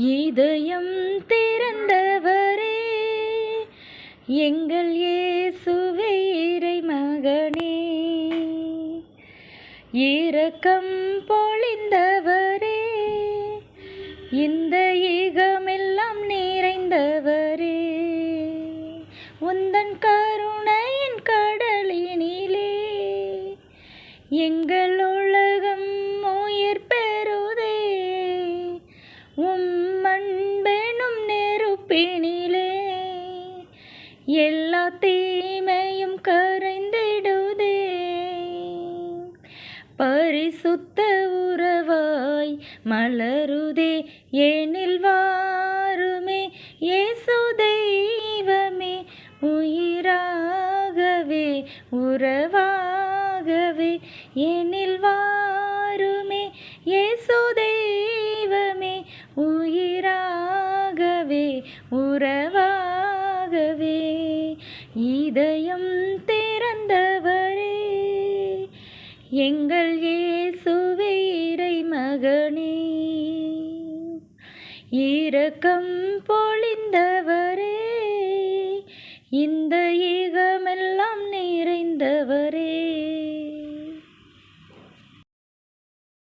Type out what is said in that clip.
இதயம் திறந்தவரே எங்கள் இயேசுவே இறை மகனே இரக்கம் பொழிந்தவரே இந்த ஈகமெல்லாம் நிறைந்தவரே. உந்தன் கருணையின் கடலினிலே எங்கள் நெருப்பினிலே எல்லா தீமையும் கரைந்திடுதே. பரிசுத்த உறவாய் மலருதே. எனில் வாருமே உறவாகவே இதயம் திறந்தவரே. எங்கள் இயேசுவே இறை மகனே இரக்கம் பொழிந்தவரே. இந்த